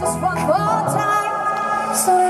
just one more time. So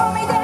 for me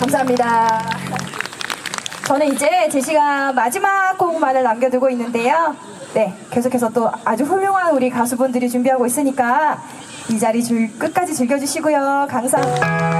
감사합니다. 저는 이제 제시가 마지막 곡만을 남겨두고 있는데요. 네, 계속해서 또 아주 훌륭한 우리 가수분들이 준비하고 있으니까 이 자리 줄, 끝까지 즐겨주시고요. 감사합니다.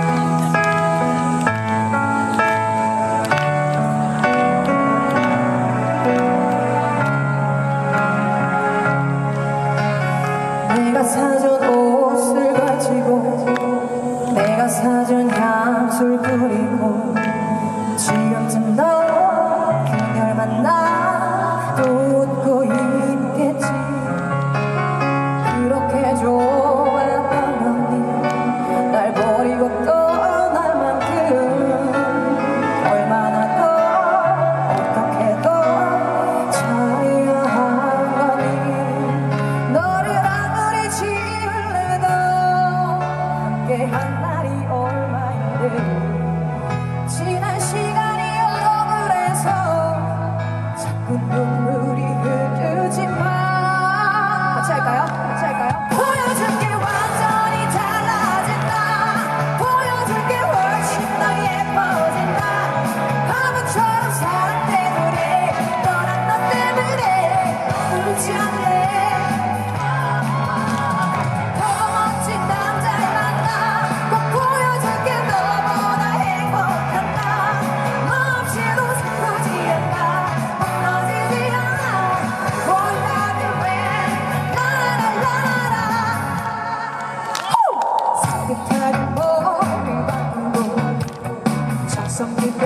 something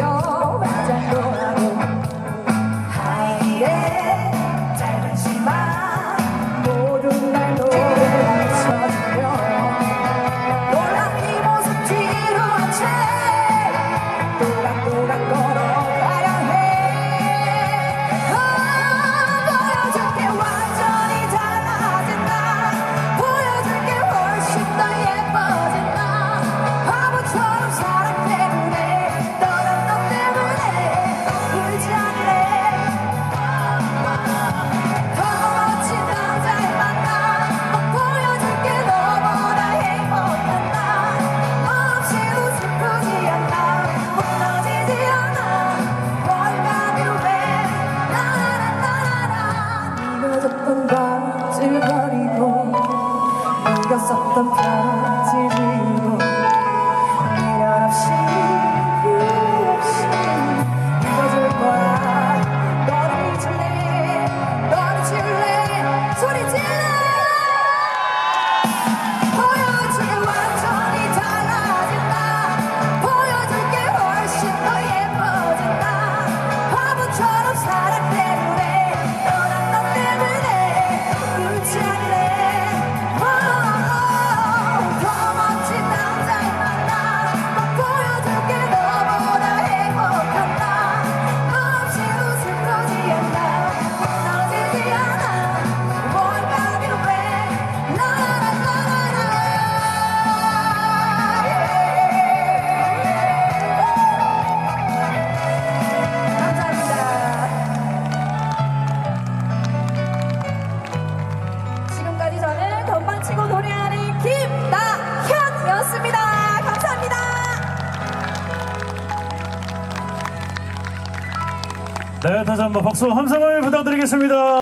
박수 함성을 부탁드리겠습니다.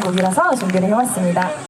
곡이라서 준비를 해봤습니다.